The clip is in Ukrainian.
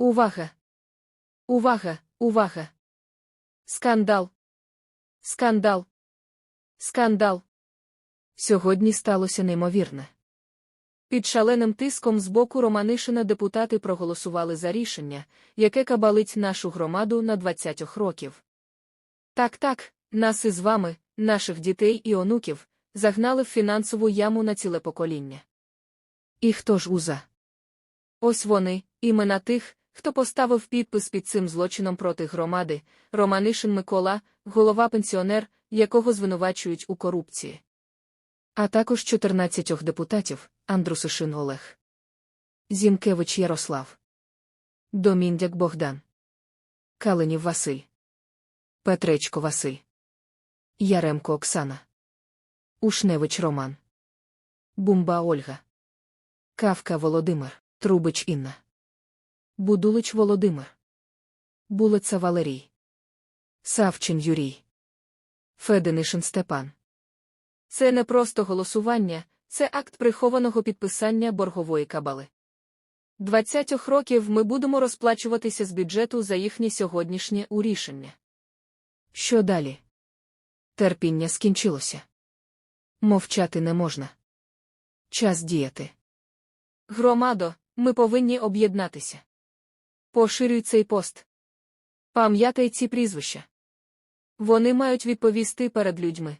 Увага! Увага! Увага! Скандал! Скандал! Скандал! Сьогодні сталося неймовірне. Під шаленим тиском з боку Романишина депутати проголосували за рішення, яке кабалить нашу громаду на 20 років. Так, так, нас із вами, наших дітей і онуків, загнали в фінансову яму на ціле покоління. І хто ж уза? Ось вони, імена тих, хто поставив підпис під цим злочином проти громади, Романишин Микола, голова-пенсіонер, якого звинувачують у корупції. А також 14 депутатів Андрусишин Олег, Зімкевич Ярослав, Доміндяк Богдан, Каленів Василь, Петречко Василь, Яремко Оксана, Ушневич Роман, Бумба Ольга, Кавка Володимир, Трубич Інна, Будулич Володимир, Булиця Валерій, Савчин Юрій, Феденишин Степан. Це не просто голосування, це акт прихованого підписання боргової кабали. 20 років ми будемо розплачуватися з бюджету за їхнє сьогоднішнє урішення. Що далі? Терпіння скінчилося. Мовчати не можна. Час діяти. Громадо, ми повинні об'єднатися. Поширюй цей пост. Пам'ятай ці прізвища. Вони мають відповісти перед людьми.